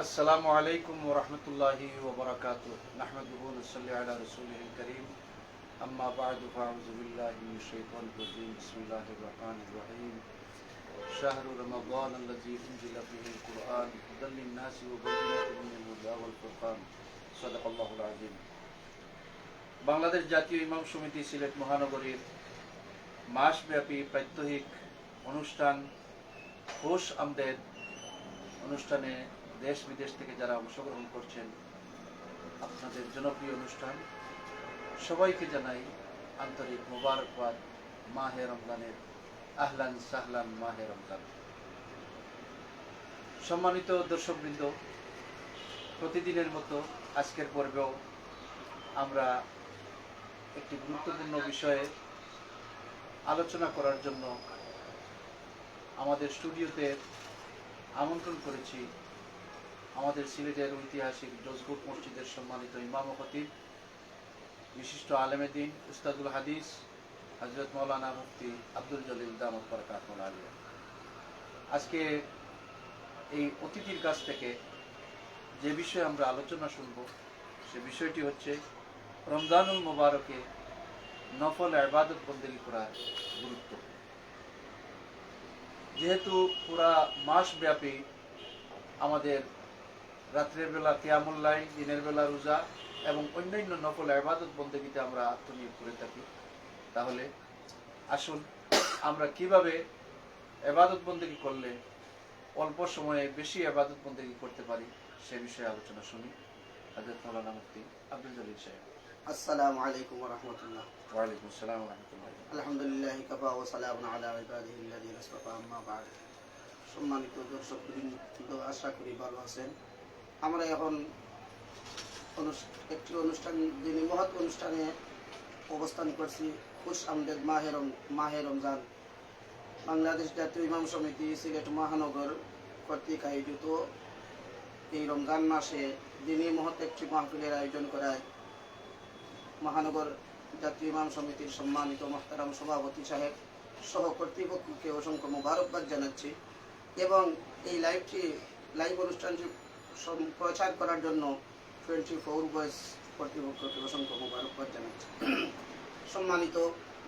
السلام عليكم ورحمة الله وبركاته نحمده ونصلي على رسوله الكريم أما بعد فأعوذ بالله من الشيطان الرجيم بسم الله الرحمن الرحيم شهر رمضان الذي أنزل فيه القرآن هدى للناس وبينات من الهدى والفرقان صدق الله العظيم বাংলাদেশ জাতীয় ইমাম সমিতি সিলেট মহানগরীর মাসব্যাপী প্রাত্যহিক অনুষ্ঠান হোস আমদের অনুষ্ঠানে দেশ বিদেশ থেকে যারা অংশগ্রহণ করছেন, আপনাদের জনপ্রিয় অনুষ্ঠান, সবাইকে জানাই আন্তরিক মোবারকবাদ, মাহে রমজানের আহলান সাহলান, মাহে রমজান। সম্মানিত দর্শকবৃন্দ, প্রতিদিনের মতো আজকের পর্বেও আমরা একটি গুরুত্বপূর্ণ বিষয়ে আলোচনা করার জন্য আমাদের স্টুডিওতে আমন্ত্রণ করেছি আমাদের সিলেটের ঐতিহাসিক জজগুট মসজিদের সম্মানিত ইমাম খতিব, বিশিষ্ট আলেমেদিন উস্তাদুল হাদিস হজরত মৌলানা মুফতি আব্দুল জলিল দামদ বরকাতুল আলিয়া আজকে এই অতিথির কাছ থেকে যে বিষয়ে আমরা আলোচনা শুনব, সে বিষয়টি হচ্ছে রমজানুল মোবারকে নফল আবাদত বন্দেগী করার গুরুত্ব। যেহেতু পুরা মাসব্যাপী আমাদের রাত্রের বেলা কেয়ামুল্লাই দিনের বেলা রোজা এবং অন্যান্য নকল আবাদত বন্দেগীতে আমরা আত্মনিয়োগ করে থাকি। তাহলে আসুন আমরা কীভাবে এবাদত বন্দেগী করলে অল্প সময়ে বেশি আবাদত বন্দেগী করতে পারি সে বিষয়ে আলোচনা শুনি। হাজরত মৌলানা মুফতি আব্দুল জলিল সাহেব। আসসালামু আলাইকুম রহমতুল্লাহ। আসসালাম রহমতুল্লাহ। আলহামদুলিল্লাহ কাফা ও সালাম আলা ইবাদিহি আল্লাযিনা আম্মা বা'দ। সম্মানিত দর্শক আশা করি ভালো আছেন। আমরা এখন একটি অনুষ্ঠান যিনি মহৎ অনুষ্ঠানে অবস্থান করছি খুশ আমদেদ মাহে রম মাহে রমজান। বাংলাদেশ জাতীয় ইমাম সমিতি সিলেট মহানগর কর্তৃক আয়োজিত এই রমজান মাসে দিনই মহৎ একটি মাহফিলের আয়োজন করায় মহানগর জাতীয় ইমাম সমিতির সম্মানিত মোহতারাম সভাপতি সাহেব সহ কর্তৃপক্ষকে অসংখ্য মোবারকবাদ জানাচ্ছি এবং এই লাইভটি, লাইভ অনুষ্ঠানটি প্রচার করার জন্য টোয়েন্টি ফোর বয়েস কর্তৃপক্ষকে অসংখ্য মোবারকবাদ জানাচ্ছি। সম্মানিত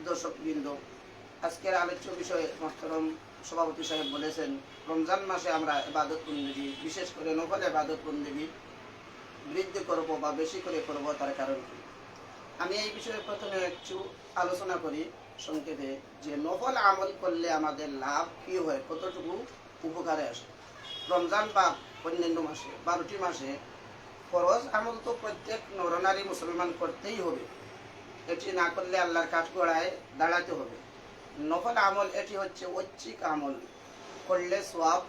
দর্শকবৃন্দ, আজকের আলোচ্য বিষয়ে মোহতারম সভাপতি সাহেব বলেছেন, রমজান মাসে আমরা এবাদত বন্দেগী বিশেষ করে নকল এবাদত বন্দেগী বৃদ্ধি করব বা বেশি করে করব, তার কারণ কি? আমি এই বিষয়ে প্রথমে একটু আলোচনা করি সংক্ষেপে যে নফল আমল করলে আমাদের লাভ কী হয়, কতটুকু উপকারে আসে। রমজান বা অন্যান্য মাসে, বারোটি মাসে ফরজ আমল তো প্রত্যেক নরনারী মুসলমান করতেই হবে। এটি না করলে আল্লাহর কাঠগড়ায় দাঁড়াতে হবে। নফল আমল এটি হচ্ছে ঐচ্ছিক আমল। করলে সোয়াব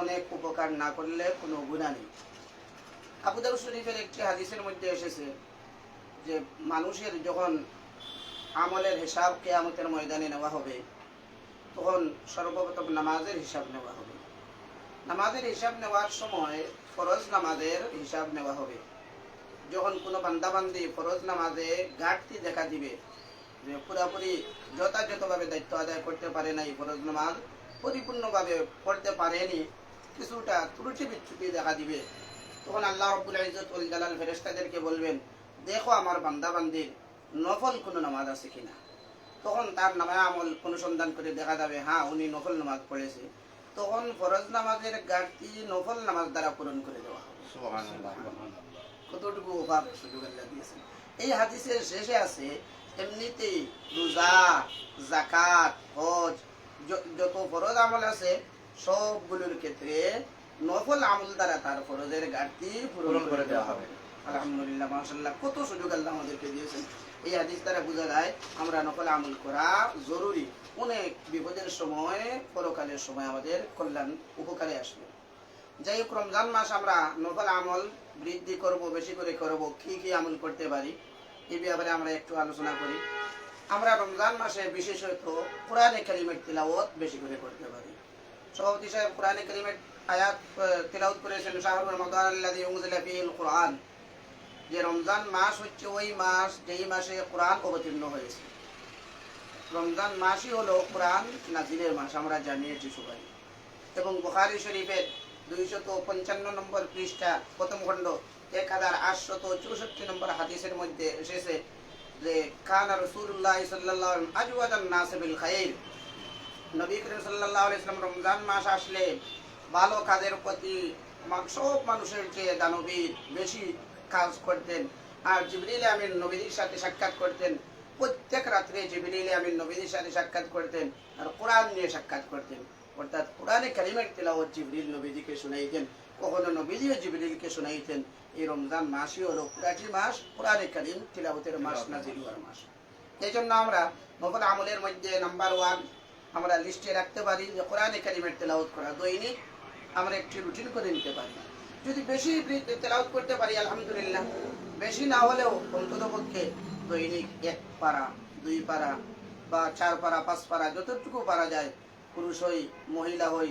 অনেক উপকার, না করলে কোনো গুণা নেই। আবুদাউ শরীফের একটি হাদিসের মধ্যে এসেছে যে মানুষের যখন আমলের হিসাব কেয়ামতের ময়দানে নেওয়া হবে, তখন সর্বপ্রথম নামাজের হিসাব নেওয়া হবে। নামাজের হিসাব নেওয়ার সময় ফরজ নামাজের হিসাব নেওয়া হবে। যখন কোনো বান্দাবান্দি ফরজ নামাজে ঘাটতি দেখা দিবে, যে পুরাপুরি যথাযথভাবে দায়িত্ব আদায় করতে পারে নাই ফরজ নামাজ, পরিপূর্ণভাবে পড়তে পারেনি, কিছুটা ত্রুটি বিচ্ছুটি দেখা দিবে, তখন আল্লাহ রব্বুল ইজ্জত উল জালাল ফেরেশতাদেরকে বলবেন, দেখো আমার বান্দা বান্দির নফল কোনো নামাজ আছে কিনা? তখন তার নামে আমল অনুসন্ধান করে দেখা যাবে হ্যাঁ উনি নফল নামাজ পড়েছে। তখন ফরজ নামাজের ঘাটতি নফল নামাজ দ্বারা পূরণ করে দেওয়া কতটুকু অভাব সুযোগ আল্লাহ দিয়েছেন। এই হাদিসের শেষে আছে এমনিতেই রোজা জাকাত হজ যত ফরজ আমল আছে সবগুলোর ক্ষেত্রে নফল আমল দ্বারা তার ফরজের ঘাটতি পূরণ করে দেওয়া হবে। আলহামদুলিল্লাহ মাশাল্লাহ কত সুযোগ আল্লাহ আমাদেরকে দিয়েছেন। এই হাদিস দ্বারা বোঝা যায় আমরা নকল আমল করা জরুরি। অনেক বিপদের সময়, পরকালের সময় আমাদের কল্যাণ উপকারে আসবে। যাই হোক, রমজান মাস আমরা নকল আমল বৃদ্ধি করব, বেশি করে করব, কি কি আমল করতে পারি এই ব্যাপারে আমরা একটু আলোচনা করি। আমরা রমজান মাসে বিশেষত কোরআনে কারিমের তিলাওয়াত বেশি করে করতে পারি। সভাপতি সাহেব কোরআনে কারিমের আয়াত তিলাওয়াত করেছেন উনজিলা ফীহিল কোরআন। যে রমজান মাস হচ্ছে ওই মাস যেই মাসে কোরআন অবতীর্ণ হয়েছে। রমজান মাসই হলো কোরআন নাজিলের মাস, আমরা জানিয়েছি সবাই। এবং বুখারী শরীফের দুইশত পঞ্চান্ন নম্বর পৃষ্ঠা, প্রথম খণ্ড এক হাজার আটশত চৌষট্টি নম্বর হাদিসের মধ্যে এসেছে যে, কানা রসুল্লাহ সাল্লাহ আজওয়াজান নাসিবিল খাইর। নবী করিম সাল্লাহ ইসলাম রমজান মাস আসলে ভালো কাজের প্রতি সব মানুষের চেয়ে দানবীর বেশি কাজ করতেন। আর জিবরিল আমিন নবীদের সাথে সাক্ষাৎ করতেন। প্রত্যেক রাত্রে জিবরিল আমিন নবীদের সাথে সাক্ষাৎ করতেন আর কোরআন নিয়ে সাক্ষাৎ করতেন। অর্থাৎ কোরআনে কারিমের তেলাওয়াত জিবরিল নবীজিকে শুনাইতেন কখনো নবীজিও জিবরিলকে শুনাইতেন। এই রমজান মাসই হলো পুরাটি মাস কোরআনে কারিম তিলাওয়াতের মাস নাজিল হওয়ার মাস। এই জন্য আমরা নফল আমলের মধ্যে নাম্বার ওয়ান আমরা লিস্টে রাখতে পারি যে কোরআনে কারিমের তেলাওয়াত করা দৈনিক আমরা একটি রুটিন করে নিতে পারি। যদি বেশি তেলাওয়াত করতে পারি আলহামদুলিল্লাহ। বেশি না হলেও অন্তত পক্ষে দৈনিক এক পারা, দুই পারা বা চার পারা, পাঁচ পারা, যতটুকু পারা যায়, পুরুষ হই, মহিলা হই,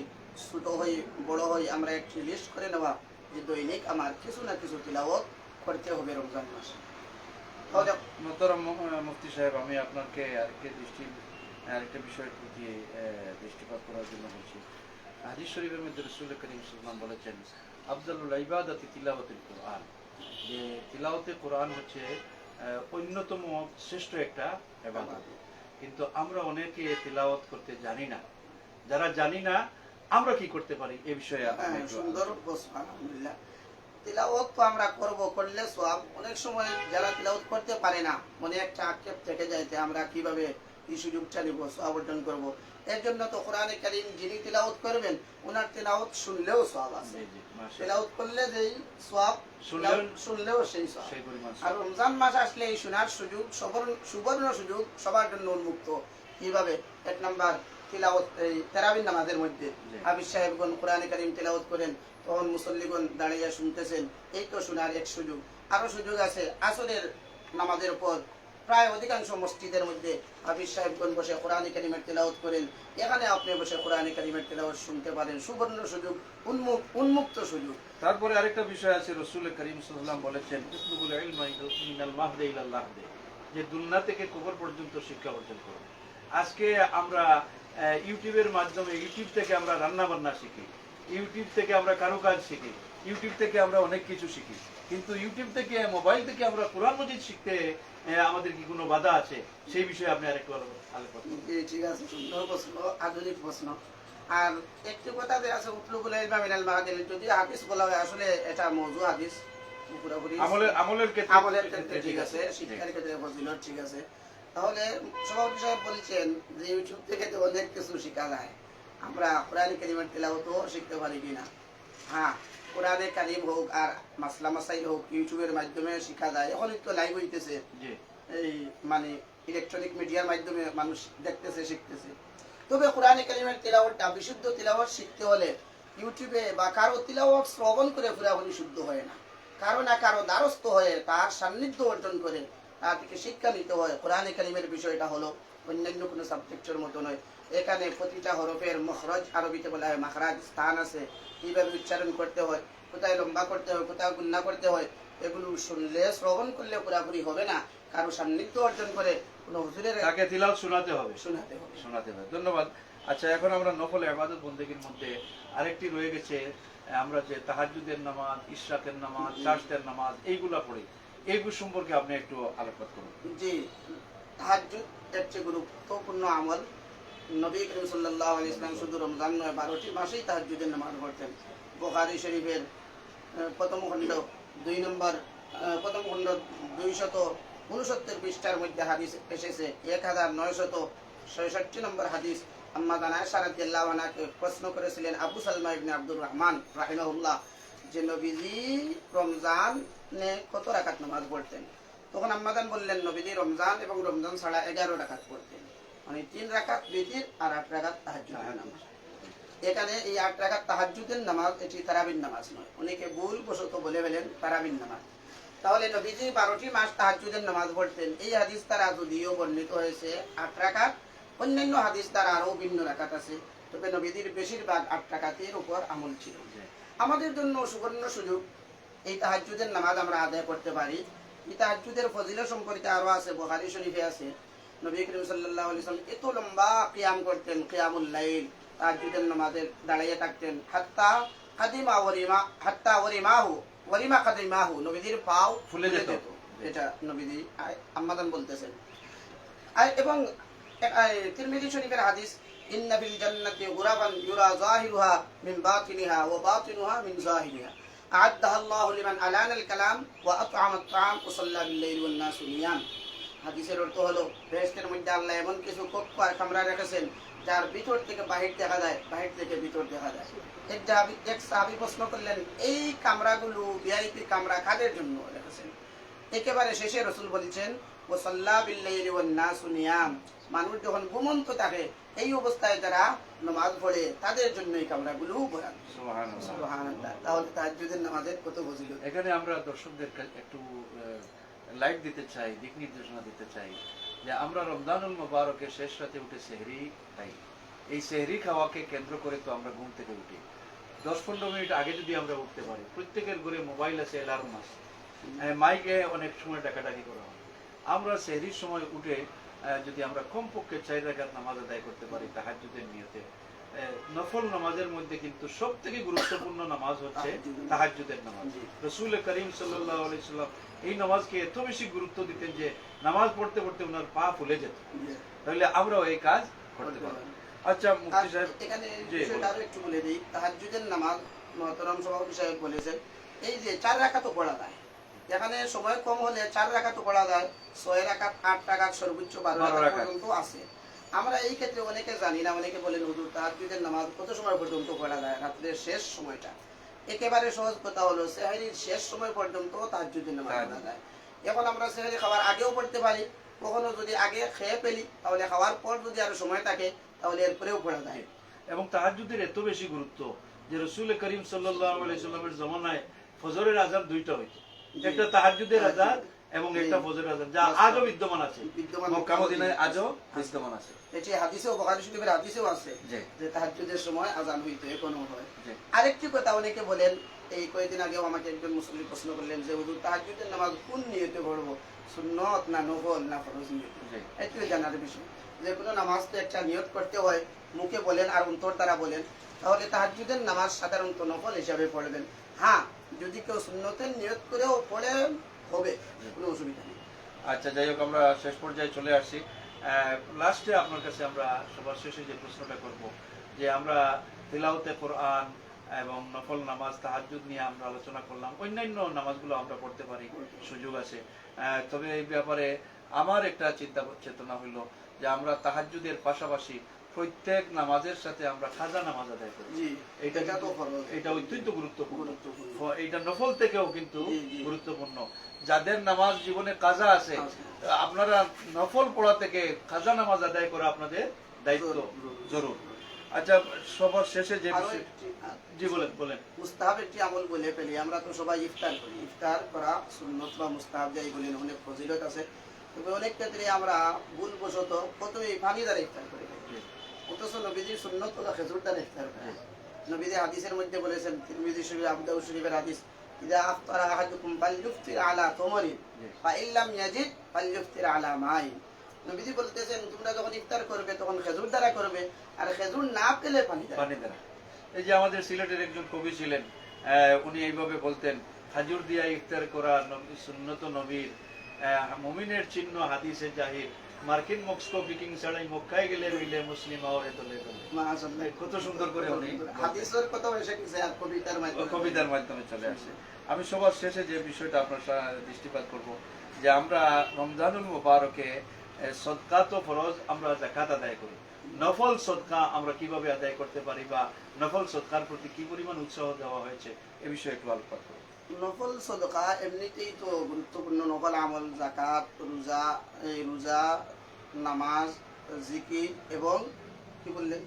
ছোট হই, বড় হই, আমরা একটি লিস্ট করে নেওয়া যে দৈনিক আমার কিছু না কিছু তিলাওয়াত করতে হবে রমজান মাসে। মুফতি সাহেব, আমি আপনাকে আরেকটা দৃষ্টি, আরেকটা বিষয়ের প্রতি দৃষ্টিপাত করার জন্য বলছি। হাদিস শরীফের মধ্যে রসুল করিম সাল্লাম বলেছেন, আফজালুল ইবাদতি তিলাওয়াতুল কোরআন। যে তিলাওয়াতে কোরআন হচ্ছে অন্যতম শ্রেষ্ঠ একটা কিন্তু আমরা অনেকে তিলাওয়াত করতে জানি না। যারা জানি না আমরা কি করতে পারি এ বিষয়ে হ্যাঁ, সুন্দর প্রশ্ন আলহামদুলিল্লাহ। তিলাওয়াত তো আমরা করব করলে সব। অনেক সময় যারা তিলাওয়াত করতে পারে না মনে একটা আক্ষেপ থেকে যাইতে আমরা কীভাবে এই সুযোগটা নিব সব অর্জন করব। এর জন্য তো কোরআনে কারিম যিনি করবেন ওনার শুনলেও সব আছে। করলে যেই সব শুনলেও- সেই সব আর রমজান মাস আসলে এই শোনার সুযোগ সুবর্ণ সুযোগ সবার জন্য উন্মুক্ত। কীভাবে? এক নাম্বার তিলাওয়াত এই তেরাবিন নামাজের মধ্যে। হাবিজ সাহেবগণ কোরআনে কারিম তিলাওয়াত করেন তখন মুসল্লিগণ দাঁড়িয়ে শুনতেছেন। এই তো শোনার এক সুযোগ। আরও সুযোগ আছে আসরের নামাজের পর প্রায় অধিকাংশ মসজিদের মধ্যে হাফিজ সাহেবগণ বসে কোরআনে কারিমের তেলাওয়াত করেন। এখানে আপনি বসে কোরআন কারিমের তেলাওয়াত শুনতে পারেন। সুবর্ণ সুযোগ উন্মুক্ত উন্মুক্ত সুযোগ। তারপরে আরেকটা বিষয় আছে, রসুল করিম সাল্লাম বলেছেন যে দুনিয়া থেকে কবর পর্যন্ত শিক্ষা অর্জন করুন আজকে আমরা ইউটিউবের মাধ্যমে, ইউটিউব থেকে আমরা রান্না বান্না শিখি, ইউটিউব থেকে আমরা কারুকাজ শিখি, ইউটিউব থেকে আমরা অনেক কিছু শিখি। কিন্তু ইউটিউব থেকে মোবাইল থেকে আমরা কোরআন মজিদ শিখতে আমাদের কি কোনো বাধা আছে? সেই বিষয়ে আপনি আরেকটু আলোচনা ঠিক আছে সুন্দর প্রশ্ন আধুনিক প্রশ্ন। আর একটি কথা যে আছে উতলুবুল ইলমা মিনাল মাহাদিল যদি হাদিস বলা হয় আসলে এটা মৌজু হাদিস পুরোপুরি আমলের আমলের ক্ষেত্রে আমলের ক্ষেত্রে ঠিক আছে শিক্ষার ক্ষেত্রে ফজিলত ঠিক আছে। তাহলে সভাপতি সাহেব বলছেন যে ইউটিউব থেকে তো অনেক কিছু শেখা যায়। আমরা কোরআন কারিমের তেলাওয়াতও শিখতে পারি কিনা? হ্যাঁ। কোরআনে কারিম হোক আর মাসলা মাসাইল হোক ইউটিউবের মাধ্যমে শেখা যায়। এখন তো লাইভ হইতেছে। এই মানে ইলেকট্রনিক মিডিয়ার মাধ্যমে মানুষ দেখতেছে শিখতেছে। তবে কোরআনে কারিমের তিলাওয়াতটা বিশুদ্ধ তিলাওয়াত শিখতে হলে ইউটিউবে বা কারও তিলাওয়াত শ্রবণ করে পুরাপুরি শুদ্ধ হয় না। কারও না কারও দ্বারস্থ হয়ে তার সান্নিধ্য অর্জন করে তার থেকে শিক্ষা নিতে হয়। কোরআনে কারিমের বিষয়টা হলো অন্যান্য কোনো সাবজেক্টের মতো নয়। এখানে প্রতিটা হরফের মখরজ আরবিতে বলা হয়। মাখরাজ স্থান আছে। কীভাবে উচ্চারণ করতে হয়। কোথায় লম্বা করতে হয় কোথায় গুন্না করতে হয় এগুলো শুনলে শ্রবণ করলে পুরাপুরি হবে না। কারও সান্নিধ্য অর্জন করে কোনো হুজুরের তাকে তিলাওয়াত শোনাতে হবে। শোনাতে হবে। শোনাতে হবে। ধন্যবাদ। আচ্ছা এখন আমরা নফল আবাদত বন্দেগীর মধ্যে আরেকটি রয়ে গেছে। আমরা যে তাহাজুদের নামাজ ইশরাকের নামাজ চার্চের নামাজ এইগুলা পড়ি। এইগুলো সম্পর্কে আপনি একটু আলোকপাত করুন। জি। তাহাজ্জুদ একটি গুরুত্বপূর্ণ আমল নবী করিম আলাইহি ইসলাম শুধু রমজান নয়, বারোটি মাসেই তাহাজ্জুদের নামাজ পড়তেন। বুখারী শরীফের প্রথম খণ্ড দুই নম্বর প্রথম খণ্ড দুইশত উনসত্তর পৃষ্ঠার মধ্যে হাদিস এসেছে। এক হাজার নয়শত ছয়ষট্টি নম্বর হাদিস। আম্মা জানায় সারাদিল্লাহ আনাকে প্রশ্ন করেছিলেন আবু সালমা ইবনে আব্দুর রহমান রাহিমাহুল্লাহ যে নবীজি রমজানে কত রাকাত নামাজ পড়তেন? তখন আম্মাদান বললেন, নবীজি রমজান এবং রমজান ছাড়া এগারো রাকাত পড়তেন। মানে তিন রাকাত বিতির আর আট রাকাত তাহাজ্জুদের নামাজ। এখানে এই আট রাকাত তাহাজ্জুদের নামাজ, এটি তারাবিন নামাজ নয়। অনেকে ভুল বশত বলে ফেলেন তারাবিন নামাজ। তাহলে নবীজি বারোটি মাস তাহাজ্জুদের নামাজ পড়তেন। এই হাদিস তারা যদিও বর্ণিত হয়েছে, আট রাকাত, অন্যান্য হাদিস দ্বারা আরও ভিন্ন রাকাত আছে। তবে নবীজির বেশিরভাগ আট রাকাতের উপর আমল ছিল। আমাদের জন্য সুবর্ণ সুযোগ, এই তাহাজ্জুদের নামাজ আমরা আদায় করতে পারি। এই তাহাজ্জুদের ফজিলত সম্পর্কে আরও আছে বুখারী শরীফে আছে। নবী করিম সাল্লাল্লাহু আলাইহি ওয়াসাল্লাম এত লম্বা কিয়াম করতেন কিয়ামুল লাইল তাহাজ্জুদের নামাজে দাঁড়িয়ে থাকতেন। হাত্তা কাদিমা ওয়ারিমা হাত্তা ওয়ারিমাহু ওয়ারিমা কাদিমাহু নবীজির পাও ফুলে যেত। এটা নবীজি আম্মাদান বলতেছেন। এবং তিরমিজি শরীফের হাদিস ইন্না ফিল জান্নাতি গুরাবান ইউরা যাহিরুহা মিন বাতিনিহা ওয়া বাতিনুহা মিন যাহিরিহা আ'আদ্দাহা আল্লাহু লিমান আলানা আল কালাম ওয়া আত'আমা ওয়া সাল্লা বিল লাইলি নাসু নিয়াম। হাদিসের অর্থ হলো বেহেশতের মধ্যে আল্লাহ এমন কিছু কামরা রেখেছেন, যার ভিতর থেকে বাহির দেখা যায়, বাহির থেকে ভিতর দেখা যায়। এক এক প্রশ্ন করলেন, এই কামরাগুলো ভিআইপি কামরা কাদের জন্য রেখেছেন? একেবারে শেষে রসুল বলেছেন ও সাল্লা বিল্লাইলি ওয়ান নাসু নিয়াম। মানুষ যখন ঘুমন্ত থাকে, এই অবস্থায় যারা নামাজ পড়ে তাদের জন্য এই কামরাগুলো সুবহানাল্লাহ। সুবহানাল্লাহ। তাহলে তাহাজ্জুদের নামাজের কত ফজিলত? এখানে আমরা দর্শকদের একটু লাইট দিতে চাই দিক নির্দেশনা দিতে চাই যে আমরা রমজানুল মোবারকের শেষ রাতে উঠে সেহরি খাই। এই সেহরি খাওয়াকে কেন্দ্র করে তো আমরা ঘুম থেকে উঠি। দশ পনেরো মিনিট আগে যদি আমরা উঠতে পারি প্রত্যেকের ঘরে মোবাইল আছে অ্যালার্ম আছে। আহ, মাইকে অনেক সময় ডাকাডাকি করা হয়। আমরা সেহরির সময় উঠে যদি আমরা কমপক্ষে চার রাকাত নামাজ আদায় করতে পারি তাহাজ্জুদের নিয়তে। আহ, নফল নামাজের মধ্যে কিন্তু সব থেকে গুরুত্বপূর্ণ নামাজ হচ্ছে। তাহাজ্জুদের নামাজ। রসুল করিম সাল্লাম এই নামাজকে এত বেশি গুরুত্ব দিতেন যে নামাজ পড়তে পড়তে ওনার পা ফুলে যেত। তাহলে আমরাও এই কাজ করতে পারব। আচ্ছা মুফতি সাহেব। এখানে বিষয়টা আরও একটু বলে দিই। তাহাজ্জুদের নামাজ মহতরম সভাপতি সাহেব বলেছেন এই যে চার রাখা তো পড়া যায়। এখানে সময় কম হলে চার রাকাতও পড়া যায় ছয় রাকাত আট রাকাত সর্বোচ্চ বারো। পর্যন্ত আছে। আমরা এই ক্ষেত্রে অনেকে জানি না অনেকে বলেন হুজুর তাহাজ্জুদের নামাজ কত সময় পর্যন্ত পড়া যায়? রাত্রের শেষ সময়টা। একেবারে সহজ কথা হলো সেহারির শেষ সময় পর্যন্ত তাহাজ্জুদের নামাজ পড়া যায়। এখন আমরা সেহারি খাওয়ার আগেও পড়তে পারি কখনো যদি আগে খেয়ে ফেলি তাহলে খাওয়ার পর যদি আরও সময় থাকে তাহলে এরপরেও পড়া যায়। এবং তাহাজ্জুদের এত বেশি গুরুত্ব যে রসুল করিম সাল্লাল্লাহু আলাইহি সাল্লামের জমানায় ফজরের আজান দুইটা হইতো। একটা তাহাজ্জুদের আজান তাহাজ্জুদ। এবং একটা ফজরের আজান যা আজও বিদ্যমান আছে। মক্কা মদিনায় আজও বিদ্যমান আছে। এটি হাদিসেও বুখারী শরীফের হাদিসেও আছে যে তাহাজ্জুদের সময় আজান হইতো এখনও হয়। আরেকটি কথা অনেকে বলেন এই কয়েকদিন আগেও আমাকে একজন মুসলিম প্রশ্ন করলেন যে হুজুর তাহাজ্জুদের নামাজ কোন নিয়তে পড়ব? সুন্নত না নফল না ফরজ নিয়ত? এটিও জানার বিষয়। যে কোনো নামাজ তো একটা নিয়ত করতে হয় মুখে বলেন আর অন্তর তারা বলেন। তাহলে তাহাজ্জুদের নামাজ সাধারণত নফল হিসাবে পড়বেন। হ্যাঁ যদি কেউ সুন্নতের নিয়ত করেও পড়ে, হবে। কোনো অসুবিধা নেই। আচ্ছা যাই হোক, আমরা শেষ পর্যায়ে চলে আসছি। লাস্টে আপনার কাছে আমরা সবার শেষে যে প্রশ্নটা করব, যে আমরা তিলাওতে কোরআন এবং নফল নামাজ, তাহাজ্জুদ নিয়ে আমরা আলোচনা করলাম। অন্যান্য নামাজগুলো আমরা পড়তে পারি, সুযোগ আছে। তবে এই ব্যাপারে আমার একটা চিন্তা চেতনা হইল যে আমরা তাহাজ্জুদের পাশাপাশি প্রত্যেক নামাজের সাথে আমরা খাজা নামাজ আদায় করি। এটা এটা কিন্তু- এটা অত্যন্ত গুরুত্বপূর্ণ। এইটা নফল থেকেও কিন্তু। গুরুত্বপূর্ণ। যাদের নামাজ জীবনে কাজা আছে। আপনারা নফল পড়া থেকে খাজা নামাজ আদায় করা আপনাদের দায়িত্ব। জরুর। আচ্ছা সবার শেষে যে জি বলেন বলেন। মুস্তাহাব একটি আমল বলে ফেলি। আমরা তো সবাই ইফতার করি। ইফতার করা সুন্নত বা মুস্তাহাব যাই বলেন অনেক ফজিলত আছে। তবে অনেক ক্ষেত্রে আমরা ভুলবশত প্রথমে পানি দ্বারা ইফতার করে অথচ নবীজির সুন্নত হলো খেজুর দ্বারা ইফতার করা নবীজি হাদিসের মধ্যে বলেছেন তিরমিজি শরীফ আবু দাউদ শরীফের হাদিস ফালইফতির আলা তামরিন জি। ফাইল্লাম ইয়াজিদ ফালইফতির আলা মাইন। নবীজি বলতেছেন তোমরা যখন ইফতার করবে তখন খেজুর দ্বারা করবে আর খেজুর না পেলে পানি দ্বারা পানি দ্বারা। এই যে আমাদের সিলেটের একজন কবি ছিলেন উনি এইভাবে বলতেন খাজুর দিয়া ইফতার করা নবী- সুন্নত নবীর মুমিনের চিহ্ন হাদিসে জাহির। মার্কিন মস্কো পিকিং ছাড়াই মক্কায় গেলে মিলে মুসলিম কত সুন্দর করে উনি হাদিসের কথা এসে গেছে আর কবিতার মাধ্যমে। কবিতার মাধ্যমে চলে আসে। আমি সবার শেষে যে বিষয়টা আপনার দৃষ্টিপাত করব যে আমরা রমজানুল মুবারকে সদকা তো ফরজ আমরা জাকাত আদায় করি। নফল সদকা আমরা কীভাবে আদায় করতে পারি বা নফল সদকার প্রতি কি পরিমাণ উৎসাহ দেওয়া হয়েছে এ বিষয়ে একটু আলোচনা করব। নফল সদকা এমনিতেই তো গুরুত্বপূর্ণ নকল আমল জাকাত রোজা এই রোজা নামাজ জিকির এবং কি বললেন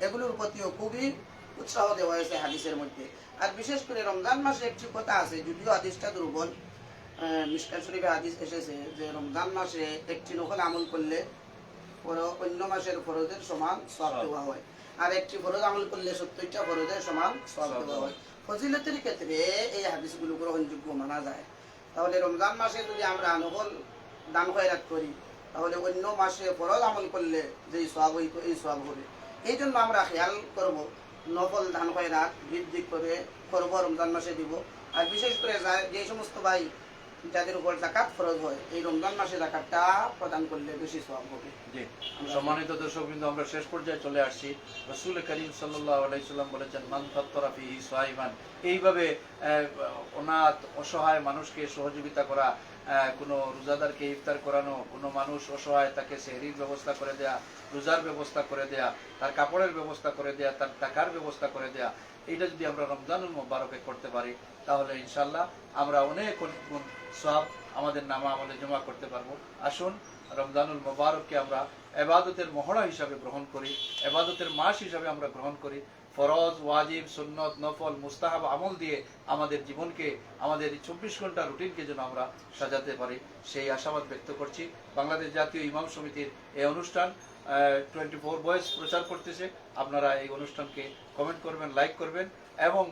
এগুলোর প্রতিও খুবই উৎসাহ দেওয়া হয়েছে হাদিসের মধ্যে। আর বিশেষ করে রমজান মাসে একটি কথা আছে যদিও হাদিসটা দুর্বল মিশকাত শরীফে হাদিস এসেছে যে রমজান মাসে একটি নকল আমল করলে পর- অন্য মাসের ফরজের সমান সব দেওয়া হয়। আর একটি ফরজ আমল করলে সত্তরটা ফরজের সমান সব দেওয়া হয়। ফজিলতের ক্ষেত্রে এই হাদিসগুলো গ্রহণযোগ্য মানা যায়। তাহলে রমজান মাসে যদি আমরা নকল দান খয়রাত করি, তাহলে অন্য মাসে ফরজ আমল করলে যেই সব হইতো এই সব হবে। এই জন্য আমরা খেয়াল করব নকল ধান খয়রাত বৃদ্ধি করে করব, রমজান মাসে দিব। আর বিশেষ করে যা- যে সমস্ত ভাই যাদের উপর জাকাত ফরজ হয়, এই রমজান মাসে জাকাতটা প্রদান করলে বেশি সব হবে। জি, সম্মানিত দর্শক বিন্দু আমরা শেষ পর্যায়ে চলে আসছি। রসুল করিম আলাইহি সাল্লাম বলেছেন, মান ফাত্তারা ফিহি সাইমান। এইভাবে অনাথ, অসহায় মানুষকে সহযোগিতা করা কোনো রোজাদারকে ইফতার করানো, কোনো মানুষ অসহায়, তাকে সেহরির ব্যবস্থা করে দেয়া, রোজার ব্যবস্থা করে দেয়া, তার কাপড়ের ব্যবস্থা করে দেয়া, তার টাকার ব্যবস্থা করে দেয়া, এইটা যদি আমরা রমজানুল মোবারকে করতে পারি, তাহলে ইনশাল্লাহ আমরা অনেক গুণ সব আমাদের নামা আমাদের জমা করতে পারব। আসুন, রমজানুল মোবারককে আমরা এবাদতের মহড়া হিসাবে গ্রহণ করি, এবাদতের মাস হিসাবে আমরা গ্রহণ করি। ফরজ, ওয়াজিব, সুন্নত, নফল, মুস্তাহাব আমল দিয়ে আমাদের জীবনকে, আমাদের এই চব্বিশ ঘণ্টা রুটিনকে যেন আমরা সাজাতে পারি। সেই আশাবাদ ব্যক্ত করছি। বাংলাদেশ জাতীয় ইমাম সমিতির এই অনুষ্ঠান টোয়েন্টি ফোর বয়েস প্রচার করতেছে। আপনারা এই অনুষ্ঠানকে কমেন্ট করবেন, লাইক করবেন এবং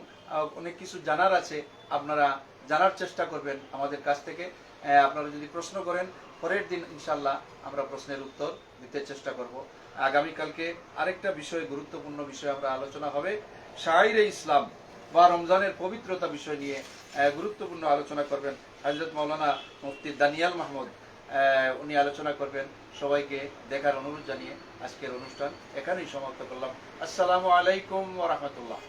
অনেক কিছু জানার আছে, আপনারা জানার চেষ্টা করবেন আমাদের কাছ থেকে। আপনারা যদি প্রশ্ন করেন, পরের দিন ইনশাল্লাহ আমরা প্রশ্নের উত্তর দিতে চেষ্টা করব। আগামীকালকে আরেকটা বিষয় গুরুত্বপূর্ণ বিষয় আমরা আলোচনা হবে। শাহিরে ইসলাম বা রমজানের পবিত্রতা বিষয় নিয়ে গুরুত্বপূর্ণ আলোচনা করবেন হজরত মৌলানা মুফতি দানিয়াল মাহমুদ। উনি আলোচনা করবেন সবাইকে দেখার অনুরোধ জানিয়ে আজকের অনুষ্ঠান এখানেই সমাপ্ত করলাম। আসসালামু আলাইকুম ওরহমতুল্লাহ